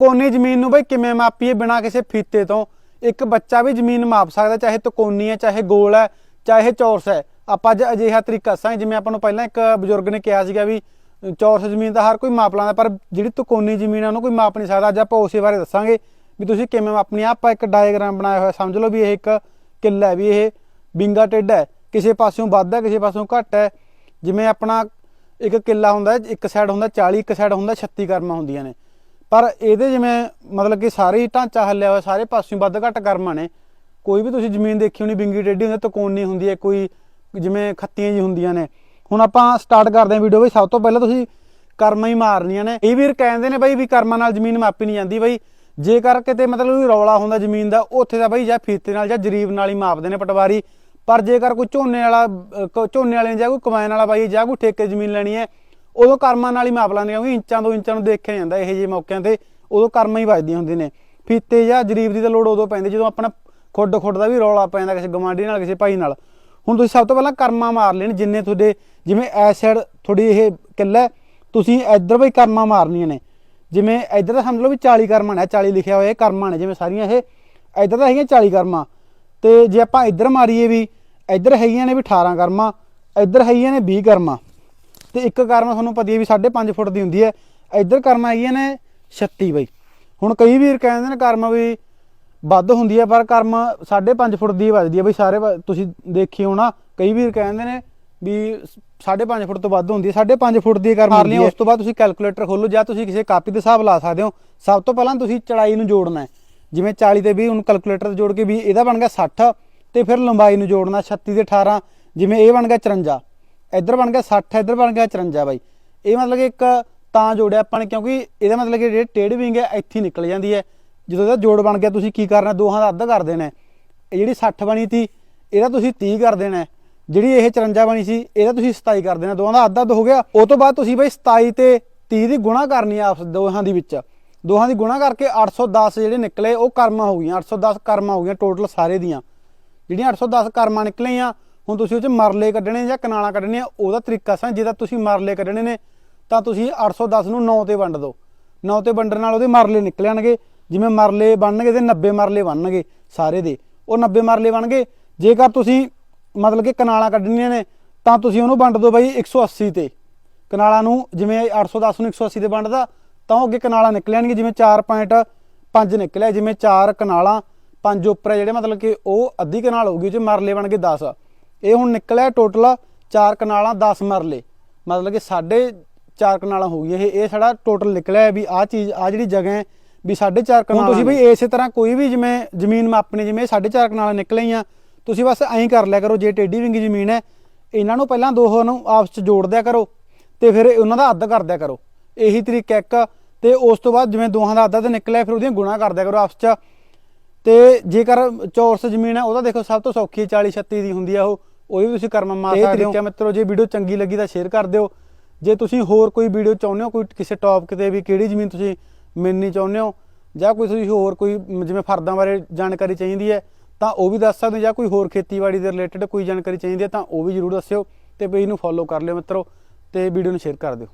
ਕੋਨੀ ਜ਼ਮੀਨ ਨੂੰ ਬਈ ਕਿਵੇਂ ਮਾਪੀਏ ਬਿਨਾ ਕਿਸੇ ਫੀਤੇ ਤੋਂ? ਇੱਕ ਬੱਚਾ ਵੀ ਜ਼ਮੀਨ ਮਾਪ ਸਕਦਾ, ਚਾਹੇ ਤਕੋਨੀ ਹੈ, ਚਾਹੇ ਗੋਲ ਹੈ, ਚਾਹੇ ਚੌਰਸ ਹੈ। ਆਪਾਂ ਅੱਜ ਅਜਿਹਾ ਤਰੀਕਾ ਦੱਸਾਂਗੇ, ਜਿਵੇਂ ਆਪਾਂ ਨੂੰ ਪਹਿਲਾਂ ਇੱਕ ਬਜ਼ੁਰਗ ਨੇ ਕਿਹਾ ਸੀਗਾ ਵੀ ਚੌਰਸ ਜ਼ਮੀਨ ਦਾ ਹਰ ਕੋਈ ਮਾਪ ਲਾਂਦਾ ਪਰ ਜਿਹੜੀ ਤਕੋਨੀ ਜ਼ਮੀਨ ਹੈ, ਉਹਨੂੰ ਕੋਈ ਮਾਪ ਨਹੀਂ ਸਕਦਾ। ਅੱਜ ਆਪਾਂ ਉਸੇ ਬਾਰੇ ਦੱਸਾਂਗੇ ਵੀ ਤੁਸੀਂ ਕਿਵੇਂ ਮਾਪਣੀ ਆਪਾਂ ਇੱਕ ਡਾਇਗਰਾਮ ਬਣਾਇਆ ਹੋਇਆ, ਸਮਝ ਲਓ ਵੀ ਇਹ ਇੱਕ ਕਿੱਲਾ ਹੈ, ਵੀ ਇਹ ਬਿੰਗਾ ਟੇਢਾ ਹੈ। ਕਿਸੇ ਪਾਸਿਓਂ ਵੱਧ ਹੈ, ਕਿਸੇ ਪਾਸਿਓਂ ਘੱਟ ਹੈ। ਜਿਵੇਂ ਆਪਣਾ ਇੱਕ ਕਿੱਲਾ ਹੁੰਦਾ, ਇੱਕ ਸਾਈਡ ਹੁੰਦਾ 40 ਇੱਕ ਸਾਈਡ ਹੁੰਦਾ 36 ਕਰਮਾਂ ਹੁੰਦੀਆਂ ਨੇ। ਪਰ ਇਹਦੇ ਜਿਵੇਂ ਮਤਲਬ ਕਿ ਸਾਰੇ ਹੀ ਢਾਂਚਾ ਹੱਲਿਆ ਹੋਇਆ ਸਾਰੇ ਪਾਸਿਓਂ ਵੱਧ ਘੱਟ ਕਰਮਾਂ ਨੇ ਕੋਈ ਵੀ ਤੁਸੀਂ ਜ਼ਮੀਨ ਦੇਖੀ ਹੋਣੀ ਬਿੰਗੀ ਟੇਢੀ ਹੁੰਦੀ ਤਕੋਨੀ ਹੁੰਦੀ ਹੈ ਕੋਈ ਜਿਵੇਂ ਖੱਤੀਆਂ ਜੀ ਹੁੰਦੀਆਂ ਨੇ। ਹੁਣ ਆਪਾਂ ਸਟਾਰਟ ਕਰਦੇ ਹਾਂ ਵੀਡੀਓ ਵੀ ਸਭ ਤੋਂ ਪਹਿਲਾਂ ਤੁਸੀਂ ਕਰਮਾਂ ਹੀ ਮਾਰਨੀਆਂ ਨੇ। ਇਹ ਵੀਰ ਕਹਿੰਦੇ ਨੇ ਬਈ ਵੀ ਕਰਮਾਂ ਨਾਲ ਜ਼ਮੀਨ ਮਾਪੀ ਨਹੀਂ ਜਾਂਦੀ ਬਈ। ਜੇਕਰ ਕਿਤੇ ਮਤਲਬ ਰੌਲਾ ਹੁੰਦਾ ਜ਼ਮੀਨ ਦਾ ਉੱਥੇ ਤਾਂ ਬਈ ਜਾਂ ਫੀਤੇ ਨਾਲ ਜਾਂ ਜਰੀਬ ਨਾਲ ਹੀ ਮਾਪਦੇ ਨੇ ਪਟਵਾਰੀ। ਪਰ ਜੇਕਰ ਕੋਈ ਝੋਨੇ ਵਾਲਾ ਅਹ, ਝੋਨੇ ਵਾਲੇ ਜਾਂ ਕੋਈ ਕਮਾਇਨ ਵਾਲਾ ਬਾਈ ਜਾਂ ਕੋਈ ਠੇਕੇ ਜ਼ਮੀਨ ਲੈਣੀ ਹੈ ਉਦੋਂ ਕਰਮਾਂ ਨਾਲ ਹੀ ਮਾਪ ਲੈਂਦੇ ਕਿਉਂਕਿ ਇੰਚਾਂ ਦੋ ਇੰਚਾਂ ਨੂੰ ਦੇਖਿਆ ਜਾਂਦਾ ਇਹੋ ਜਿਹੇ ਮੌਕਿਆਂ ਤੇ ਉਦੋਂ ਕਰਮਾਂ ਹੀ ਵੱਜਦੀਆਂ ਹੁੰਦੀਆਂ ਨੇ। ਫੀਤੇ ਜਾਂ ਜਰੀਬ ਦੀ ਤਾਂ ਲੋੜ ਉਦੋਂ ਪੈਂਦੀ ਜਦੋਂ ਆਪਣਾ ਖੁੱਡ ਖੁੱਡ ਦਾ ਵੀ ਰੌਲਾ ਪੈਂਦਾ ਕਿਸੇ ਗਵਾਂਢੀ ਨਾਲ ਕਿਸੇ ਭਾਈ ਨਾਲ। ਹੁਣ ਤੁਸੀਂ ਸਭ ਤੋਂ ਪਹਿਲਾਂ ਕਰਮਾਂ ਮਾਰ ਲੈਣ ਜਿੰਨੇ ਤੁਹਾਡੇ ਜਿਵੇਂ ਐਸ ਸਾਈਡ ਤੁਹਾਡੀ ਇਹ ਕਿੱਲਾ ਹੈ, ਤੁਸੀਂ ਇੱਧਰ ਵੀ ਕਰਮਾਂ ਮਾਰਨੀਆਂ ਨੇ। ਜਿਵੇਂ ਇੱਧਰ ਤਾਂ ਸਮਝ ਲਓ ਵੀ 40 ਕਰਮਾਂ ਨੇ 40 ਲਿਖਿਆ ਹੋਇਆ ਇਹ ਕਰਮਾਂ ਨੇ ਜਿਵੇਂ ਸਾਰੀਆਂ ਇਹ ਇੱਧਰ ਤਾਂ ਹੈਗੀਆਂ 40 ਕਰਮਾਂ। ਤੇ ਜੇ ਆਪਾਂ ਇੱਧਰ ਮਾਰੀਏ ਵੀ ਇੱਧਰ ਹੈਗੀਆਂ ਨੇ ਵੀ 18 ਕਰਮਾਂ ਇੱਧਰ ਹੈਗੀਆਂ ਨੇ 20 ਕਰਮਾਂ। ਤੇ ਇੱਕ ਕਰਮਾ ਤੁਹਾਨੂੰ ਪਤਾ ਹੀ ਹੈ ਵੀ 5.5 ਫੁੱਟ ਦੀ ਹੁੰਦੀ ਹੈ। ਇੱਧਰ ਕਰਮਾਂ ਹੈਗੀਆਂ ਨੇ 36 ਬਈ। ਹੁਣ ਕਈ ਵੀਰ ਕਹਿੰਦੇ ਨੇ ਕਰਮਾ ਵੀ ਵੱਧ ਹੁੰਦੀ ਹੈ ਪਰ ਕਰਮ 5.5 ਫੁੱਟ ਦੀ ਵੱਜਦੀ ਹੈ ਬਈ ਸਾਰੇ ਤੁਸੀਂ ਦੇਖੀ ਹੋਣਾ ਕਈ ਵੀਰ ਕਹਿੰਦੇ ਨੇ ਵੀ 5.5 ਫੁੱਟ ਤੋਂ ਵੱਧ ਹੁੰਦੀ ਹੈ 5.5 ਫੁੱਟ ਦੀ ਕਰਮ ਮਾਰਨੀ ਉਸ ਤੋਂ ਬਾਅਦ ਤੁਸੀਂ ਕੈਲਕੂਲੇਟਰ ਖੋਲੋ ਜਾਂ ਤੁਸੀਂ ਕਿਸੇ ਕਾਪੀ ਦੇ ਹਿਸਾਬ ਲਾ ਸਕਦੇ ਹੋ। ਸਭ ਤੋਂ ਪਹਿਲਾਂ ਤੁਸੀਂ ਚੜਾਈ ਨੂੰ ਜੋੜਨਾ ਹੈ। ਜਿਵੇਂ 40 ਤੇ 20 ਹੁਣ ਕੈਲਕੂਲੇਟਰ ਤੇ ਜੋੜ ਕੇ ਵੀ ਇਹਦਾ ਬਣ ਗਿਆ 60 ਤੇ ਫਿਰ ਲੰਬਾਈ ਨੂੰ ਜੋੜਨਾ 36 ਤੇ 18 ਜਿਵੇਂ ਇਹ ਬਣ ਗਿਆ 54 ਇੱਧਰ ਬਣ ਗਿਆ 60 ਇੱਧਰ ਬਣ ਗਿਆ 54 ਬਾਈ। ਇਹ ਮਤਲਬ ਕਿ ਇੱਕ ਤਾਂ ਜੋੜਿਆ ਆਪਾਂ ਨੇ, ਕਿਉਂਕਿ ਇਹਦਾ ਮਤਲਬ ਕਿ ਜਿਹੜੇ ਟੇਢ ਵਿੰਗ ਹੈ, ਇੱਥੇ ਨਿਕਲ ਜਾਂਦੀ ਹੈ। ਜਦੋਂ ਇਹਦਾ ਜੋੜ ਬਣ ਗਿਆ, ਤੁਸੀਂ ਕੀ ਕਰਨਾ, ਦੋਹਾਂ ਦਾ ਅੱਧ ਕਰ ਦੇਣਾ ਇਹ ਜਿਹੜੀ 60 ਬਣੀ ਸੀ, ਇਹਦਾ ਤੁਸੀਂ 30 ਕਰ ਦੇਣਾ ਜਿਹੜੀ ਇਹ 54 ਬਣੀ ਸੀ, ਇਹਦਾ ਤੁਸੀਂ 27 ਕਰ ਦੇਣਾ। ਦੋਹਾਂ ਦਾ ਅੱਧ ਅੱਧ ਹੋ ਗਿਆ। ਉਹ ਤੋਂ ਬਾਅਦ ਤੁਸੀਂ ਬਈ 27 ਤੇ 30 ਦੀ ਗੁਣਾ ਕਰਨੀ ਆ ਆਪਸ ਦੋਹਾਂ ਦੀ ਵਿੱਚ। ਦੋਹਾਂ ਦੀ ਗੁਣਾ ਕਰਕੇ 810 ਜਿਹੜੇ ਨਿਕਲੇ, ਉਹ ਕਰਮਾਂ ਹੋ ਗਈਆਂ। 810 ਕਰਮਾਂ ਹੋ ਗਈਆਂ ਟੋਟਲ ਸਾਰੇ ਦੀਆਂ। ਜਿਹੜੀਆਂ 810 ਕਰਮਾਂ ਨਿਕਲੀਆਂ ਹੁਣ ਤੁਸੀਂ ਉਹ ਚ ਮਰਲੇ ਕੱਢਣੇ ਜਾਂ ਕਨਾਲਾਂ ਕੱਢਣੀਆਂ, ਉਹਦਾ ਤਰੀਕਾ ਸਾਂ ਜੇ ਤੁਸੀਂ ਮਰਲੇ ਕੱਢਣੇ ਨੇ, ਤਾਂ ਤੁਸੀਂ 810 ਨੂੰ 9 ਤੇ ਵੰਡ ਦਿਓ। 9 ਤੇ ਵੰਡਣ ਨਾਲ ਉਹਦੇ ਮਰਲੇ ਨਿਕਲਣਗੇ ਜਿਵੇਂ ਮਰਲੇ ਬਣਨਗੇ ਤੇ 90 ਮਰਲੇ ਬਣਨਗੇ ਸਾਰੇ ਦੇ। ਉਹ 90 ਮਰਲੇ ਬਣਨਗੇ। ਜੇਕਰ ਤੁਸੀਂ ਮਤਲਬ ਕਿ ਕਨਾਲਾਂ ਕੱਢਣੀਆਂ ਨੇ, ਤਾਂ ਤੁਸੀਂ ਉਹਨੂੰ ਵੰਡ ਦਿਓ ਬਾਈ 180 ਤੇ। ਕਨਾਲਾਂ ਨੂੰ ਜਿਵੇਂ 810 ਨੂੰ 180 ਤੇ ਵੰਡਦਾ, ਤਾਂ ਉਹ ਅੱਗੇ ਕਨਾਲਾਂ ਨਿਕਲਣਗੇ ਜਿਵੇਂ 4.5 ਨਿਕਲਿਆ, ਜਿਵੇਂ 4 ਕਨਾਲਾਂ ਪੰਜ ਉੱਪਰ ਹੈ ਜਿਹੜੇ ਮਤਲਬ ਕਿ ਉਹ ਅੱਧੀ ਕਨਾਲ ਹੋਊਗੀ, ਉਹ ਚ ਮਰਲੇ ਬਣ ਕੇ 10 ਇਹ ਹੁਣ ਨਿਕਲਿਆ ਟੋਟਲ 4 ਕਨਾਲਾਂ 10 ਮਰਲੇ। ਮਤਲਬ ਕਿ ਸਾਢੇ 4 ਕਨਾਲਾਂ ਹੋ ਗਈਆਂ ਇਹ। ਇਹ ਸਾਡਾ ਟੋਟਲ ਨਿਕਲਿਆ ਵੀ ਆਹ ਚੀਜ਼ ਆ ਜਿਹੜੀ ਜਗ੍ਹਾ ਹੈ ਵੀ ਸਾਢੇ 4 ਕਨਾਲਾਂ ਤੁਸੀਂ ਬਈ ਇਸੇ ਤਰ੍ਹਾਂ ਕੋਈ ਵੀ ਜਿਵੇਂ ਜ਼ਮੀਨ ਮਾਪਣੀ ਜਿਵੇਂ ਸਾਢੇ 4 ਕਨਾਲਾਂ ਨਿਕਲੀਆਂ ਤੁਸੀਂ ਬਸ ਐਂ ਕਰ ਲਿਆ ਕਰੋ ਜੇ ਟੇਢੀ ਵਿੰਗੀ ਜ਼ਮੀਨ ਹੈ ਇਹਨਾਂ ਨੂੰ ਪਹਿਲਾਂ ਦੋਹਾਂ ਨੂੰ ਆਪਸ ਚ ਜੋੜ ਦਿਆ ਕਰੋ ਤੇ ਫਿਰ ਉਹਨਾਂ ਦਾ ਅੱਧ ਕਰ ਦਿਆ ਕਰੋ। ਇਹੀ ਤਰੀਕਾ ਇੱਕ। ਤੇ ਉਸ ਤੋਂ ਬਾਅਦ ਜਿਵੇਂ ਦੋਹਾਂ ਦਾ ਅੱਧ ਅੱਧ ਨਿਕਲਿਆ ਫਿਰ ਉਹਦੀਆਂ ਗੁਣਾ ਕਰ ਦਿਆ ਕਰੋ ਆਪਸ ਚ। ਤੇ ਜੇਕਰ ਚੌਰਸ ਜ਼ਮੀਨ ਹੈ ਉਹਦਾ ਦੇਖੋ ਸਭ ਤੋਂ ਸੌਖੀ 40 36 ਦੀ ਹੁੰਦੀ ਆ ਉਹ। ਉਹ ਵੀ ਤੁਸੀਂ ਕਰਮ ਮਾਰ ਸਕਦੇ ਹੋ। ਮਿੱਤਰੋ ਜੇ ਵੀਡੀਓ ਚੰਗੀ ਲੱਗੀ ਤਾਂ ਸ਼ੇਅਰ ਕਰ ਦਿਓ। ਜੇ ਤੁਸੀਂ ਹੋਰ ਕੋਈ ਵੀਡੀਓ ਚਾਹੁੰਦੇ ਹੋ ਕੋਈ ਕਿਸੇ ਟੌਪਿਕ ਤੇ ਵੀ ਕਿਹੜੀ ਜ਼ਮੀਨ ਤੁਸੀਂ ਮਿਲਣੀ ਚਾਹੁੰਦੇ ਹੋ ਜਾਂ ਕੋਈ ਤੁਸੀਂ ਹੋਰ ਕੋਈ ਮ, ਜਿਵੇਂ ਫਰਦਾਂ ਬਾਰੇ ਜਾਣਕਾਰੀ ਚਾਹੀਦੀ ਹੈ ਤਾਂ ਉਹ ਵੀ ਦੱਸ ਸਕਦੇ ਹੋ ਜਾਂ ਕੋਈ ਹੋਰ ਖੇਤੀਬਾੜੀ ਦੇ ਰਿਲੇਟਡ ਕੋਈ ਜਾਣਕਾਰੀ ਚਾਹੀਦੀ ਹੈ ਤਾਂ ਉਹ ਵੀ ਜਰੂਰ ਦੱਸਿਓ ਤੇ ਪੇਜ ਨੂੰ ਫੋਲੋ ਕਰ ਲਿਓ ਮਿੱਤਰੋ ਤੇ ਵੀਡੀਓ ਨੂੰ ਸ਼ੇਅਰ ਕਰ ਦਿਓ।